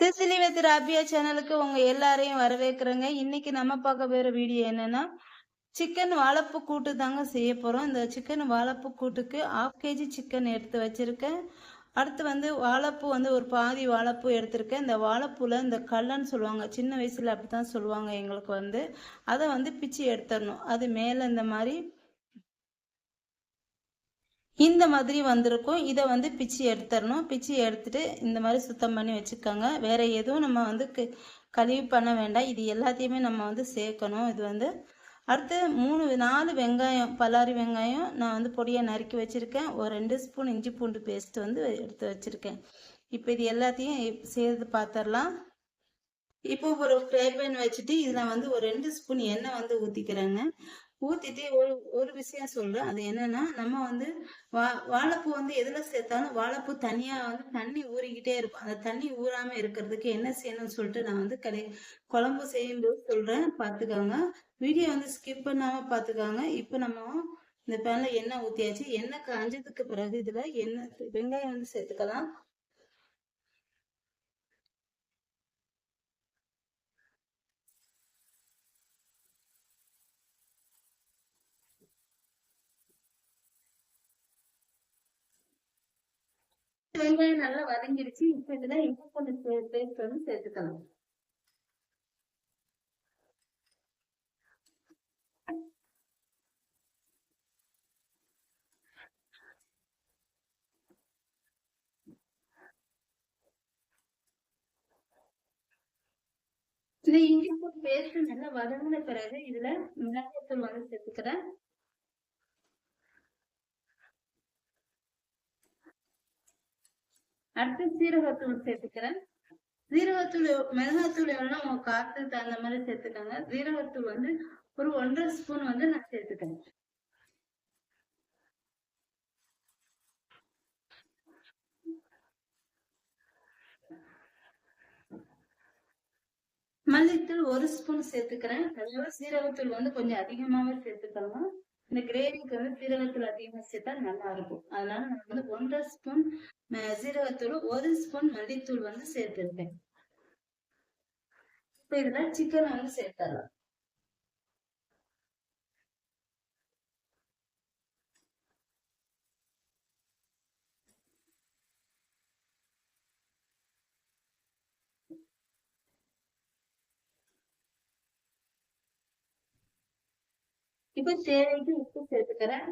Sicily with Rabia சேனலுக்கு உங்க எல்லாரையும் வரவேற்கிறேங்க. இன்னைக்கு நம்ம பார்க்க போற வீடியோ என்னன்னா சிக்கன் வாழைப்பு கூட்டு தாங்க செய்ய போறோம். இந்த சிக்கன் வாழைப்பு கூட்டுக்கு ஆஃப் கேஜி சிக்கன் எடுத்து வச்சிருக்கேன். அடுத்து வந்து வாழைப்பூ வந்து ஒரு பாதி வாழைப்பூ எடுத்திருக்கேன். இந்த வாழைப்பூல இந்த கல்லன்னு சொல்லுவாங்க சின்ன வயசுல அப்படித்தான் சொல்லுவாங்க எங்களுக்கு வந்து. அதை வந்து பிச்சு எடுத்துடணும். அது மேல இந்த மாதிரி இந்த மாதிரி வந்திருக்கும். இதை வந்து பிச்சு எடுத்துடணும். பிச்சு எடுத்துட்டு இந்த மாதிரி சுத்தம் பண்ணி வச்சுக்கோங்க. வேறு எதுவும் நம்ம வந்து கழுவி பண்ண வேண்டாம். இது எல்லாத்தையுமே நம்ம வந்து சேர்க்கணும். இது வந்து அடுத்து மூணு நாலு வெங்காயம் பல்லாரி வெங்காயம் நான் வந்து பொடியை நறுக்கி வச்சுருக்கேன். ஒரு ரெண்டு ஸ்பூன் இஞ்சி பூண்டு பேஸ்ட் வந்து எடுத்து வச்சுருக்கேன். இப்போ இது எல்லாத்தையும் சேர்த்து பார்த்துடலாம் இப்போ ஒரு ஃப்ரை பேன் வச்சுட்டு இதில் வந்து ஒரு ரெண்டு ஸ்பூன் எண்ணெய் வந்து ஊற்றிக்கிறேங்க ஊத்திட்டு ஒரு ஒரு விஷயம் சொல்றேன். அது என்னன்னா நம்ம வந்து வா வாழைப்பூ வந்து எதுல சேர்த்தாலும் வாழைப்பூ தனியா வந்து தண்ணி ஊறிக்கிட்டே இருக்கும். அந்த தண்ணி ஊறாம இருக்கிறதுக்கு என்ன செய்யணும்னு சொல்லிட்டு நான் வந்து கடை குழம்பு செய்யும்போது சொல்றேன். பாத்துக்கோங்க. வீடியோ வந்து ஸ்கிப் பண்ணாம பாத்துக்கோங்க. இப்போ நம்ம இந்த பேன்ல எண்ணெய் ஊத்தியாச்சு. எண்ணெய் காஞ்சதுக்கு பிறகு இதுல எண்ணெய் வெங்காயம் வந்து சேர்த்துக்கலாம். வெங்காயம் நல்லா வதங்கிடுச்சு. இப்போ இதுல இஞ்சி பூண்டு பேஸ்ட் வந்து சேர்த்துக்கலாம். இது இஞ்சி பூண்டு பேஸ்ட் நல்லா வதங்கின பிறகு இதுல மிளகாய்த்தூள் வந்து சேர்த்துக்கிறேன். அடுத்து சீரகத்தூள் சேர்த்துக்கிறேன். சீரகத்தூள் மிளகாத்தூள் எவ்வளோ உங்க காரத்துக்கு தகுந்த மாதிரி சேர்த்துக்கோங்க. சீரகத்தூள் வந்து ஒரு ஒன்றரை ஸ்பூன் வந்து நான் சேர்த்துக்கிறேன். மல்லித்தூள் ஒரு ஸ்பூன் சேர்த்துக்கிறேன். அதாவது சீரகத்தூள் வந்து கொஞ்சம் அதிகமாவே சேர்த்துக்கலாம் இந்த கிரேவிக்கு வந்து சீரகத்தூள் அதிகமா சேர்த்தா நல்லா இருக்கும். அதனால நான் வந்து ஒன்றரை ஸ்பூன் அஹ், சீரகத்தூள் ஒரு ஸ்பூன் மல்லித்தூள் வந்து சேர்த்துருக்கேன். இப்ப இதுல சிக்கன் வந்து சேர்த்தலாம் இப்ப தேவைக்கு உப்பு சேர்த்துக்கிறேன்.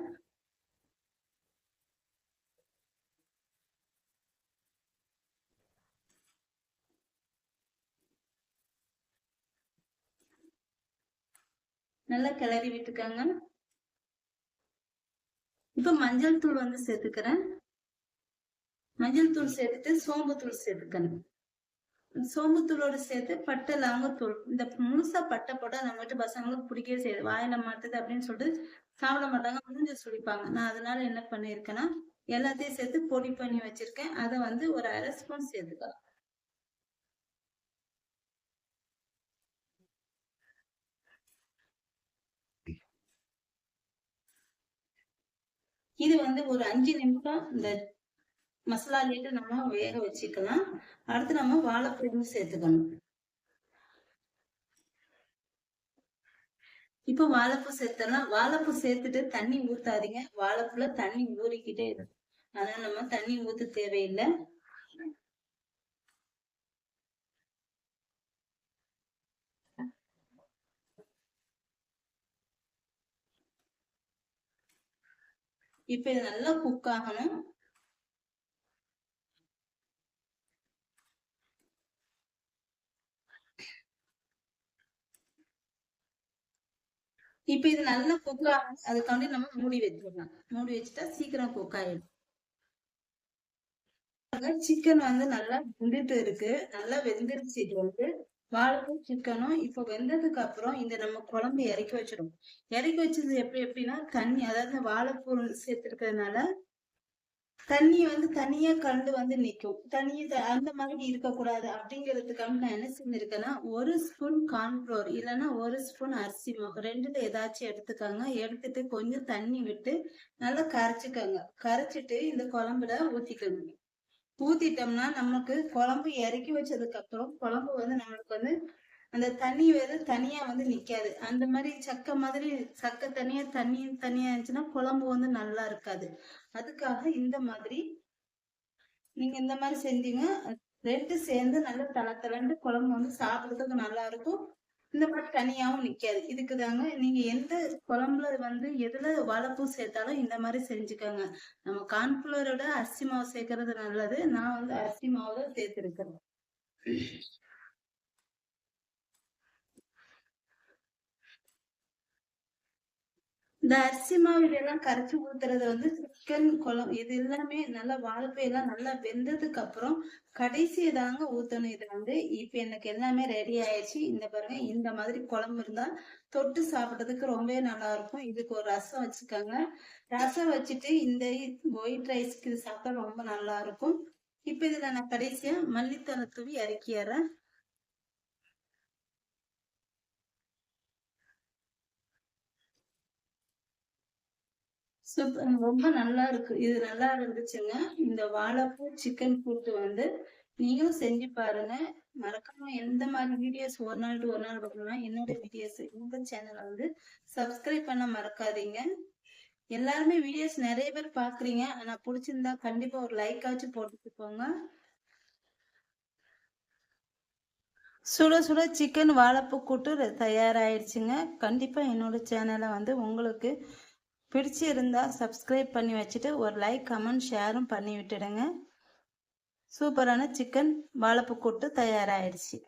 நல்லா கிளறி விட்டுக்கோங்க. இப்ப மஞ்சள் தூள் வந்து சேர்த்துக்கிறேன். மஞ்சள் தூள் சேர்த்துட்டு சோம்பு தூள் சேர்த்துக்கணும். சோம்புத்தூளோட சேர்த்து பட்டை லவங்கத்தூள் இந்த முழுசா பட்டை போட்டா நம்ம வீட்டு பசங்களுக்கு பிடிக்கவே செய்யுது. வாயில மாட்டுது அப்படின்னு சொல்லிட்டு சாப்பிட மாட்டாங்க. முடிஞ்ச சுடிப்பாங்க. நான் அதனால என்ன பண்ணிருக்கேன்னா எல்லாத்தையும் சேர்த்து பொடி பண்ணி வச்சிருக்கேன். அதை வந்து ஒரு அரை ஸ்பூன் சேர்த்துக்கலாம். இது வந்து ஒரு அஞ்சு நிமிஷம் இந்த மசாலா நீட்டு நம்ம வேக வச்சுக்கலாம். அடுத்து நம்ம வாழைப்பூ சேர்த்துக்கணும். இப்போ வாழைப்பூ சேர்த்தலாம் வாழைப்பூ சேர்த்துட்டு தண்ணி ஊத்தாதீங்க. வாழைப்பூல தண்ணி ஊறிக்கிட்டே இருக்கும். அதனால நம்ம தண்ணி ஊத்த தேவையில்லை. இப்ப இது நல்லா குக் ஆகணும். இப்ப இது நல்லா கொக்கா அதுக்காண்டி நம்ம மூடி வச்சிடலாம். மூடி வச்சுட்டா சீக்கிரம் கொக்காயிடும். சிக்கன் வந்து நல்லா வெந்துட்டு இருக்கு. நல்லா வெந்துருச்சு இது வந்து. வாழைப்பூ சிக்கனும் இப்போ வெந்ததுக்கு அப்புறம் இந்த நம்ம குழம்பு இறக்கி வச்சிடும் இறக்கி வச்சது எப்படி எப்படின்னா தண்ணி அதாவது வாழைப்பூ சேர்த்துருக்கிறதுனால தண்ணி வந்து தனியா கண்டு வந்து நிக்கும். தண்ணி அந்த மாதிரி இருக்கக்கூடாது. அப்படிங்கிறதுக்காக நான் என்ன செஞ்சிருக்கேன்னா ஒரு ஸ்பூன் கார்ன்ஃப்ளோர் இல்லைன்னா ஒரு ஸ்பூன் அரிசி மாவு ரெண்டுல ஏதாச்சும் எடுத்துக்கோங்க. எடுத்துட்டு கொஞ்சம் தண்ணி விட்டு நல்லா கரைச்சிக்கோங்க. கரைச்சிட்டு இந்த குழம்புல ஊத்திக்கணும் ஊத்திட்டோம்னா நமக்கு குழம்பு இறக்கி வச்சதுக்கு அப்புறம் குழம்பு வந்து நம்மளுக்கு வந்து அந்த தண்ணி வந்து தனியா வந்து நிக்காது. அந்த மாதிரி சக்கை மாதிரி சக்கை தனியா தண்ணி தனியா இருந்துச்சுன்னா குழம்பு வந்து நல்லா இருக்காது. அதுக்காக இந்த மாதிரி நீங்க இந்த மாதிரி செஞ்சீங்க. ரெண்டு சேர்ந்து நல்லா தள தளண்டு குழம்பு வந்து சாப்பிடுறதுக்கு நல்லா இருக்கும். இந்த மாதிரி தனியாவும் நிக்காது. இதுக்கு தாங்க நீங்க எந்த குழம்புல வந்து எதுல வளப்பு சேர்த்தாலும் இந்த மாதிரி செஞ்சுக்கோங்க. நம்ம கார்ன்ஃபிளவரோட அரிசி மாவு சேர்க்கறது நல்லது. நான் வந்து அரிசி மாவு தான் சேர்த்திருக்கிறேன் இந்த அரிசி மாவு இதெல்லாம் கரைச்சி ஊத்துறது வந்து சிக்கன் குழம்பு இது எல்லாமே நல்லா வாழைப்பூ எல்லாம் நல்லா வெந்ததுக்கு அப்புறம் கடைசி தாங்க ஊத்தணும் இது வந்து. இப்ப எனக்கு எல்லாமே ரெடி ஆயிடுச்சு. இந்த பாருங்க இந்த மாதிரி குழம்பு இருந்தா தொட்டு சாப்பிட்றதுக்கு ரொம்பவே நல்லா இருக்கும். இதுக்கு ஒரு ரசம் வச்சுக்கோங்க. ரசம் வச்சுட்டு இந்த ஒயிட் ரைஸ்க்கு இது சாப்பிட்டா ரொம்ப நல்லா இருக்கும். இப்ப இதுல நான் கடைசியா மல்லித்தலை தூவி இறக்கிடுறேன். ரொம்ப நல்லா இருக்கு. இது நல்லா இருந்துச்சுங்க. இந்த வாழைப்பூ சிக்கன் கூட்டு வந்து நீங்களும் செஞ்சு பாருங்க. மறக்காம எந்த மாதிரி வீடியோஸ் ஒரு நாள் ஒரு நாள் பார்க்கணும்னா என்னோட வீடியோஸ் இந்த சேனலை வந்து சப்ஸ்கிரைப் பண்ண மறக்காதீங்க. எல்லாருமே வீடியோஸ் நிறைய பேர் பாக்குறீங்க. ஆனா பிடிச்சிருந்தா கண்டிப்பா ஒரு லைக் ஆச்சு போட்டுட்டு போங்க சுட சுட சிக்கன் வாழைப்பூ கூட்டு தயாராகிடுச்சுங்க கண்டிப்பாக என்னோட சேனலை வந்து உங்களுக்கு பிடிச்சிருந்தா சப்ஸ்கிரைப் பண்ணி வச்சுட்டு ஒரு லைக் கமெண்ட் ஷேரும் பண்ணி விட்டுடுங்க. சூப்பரான சிக்கன் வாழைப்பூ கூட்டு தயாராகிடுச்சு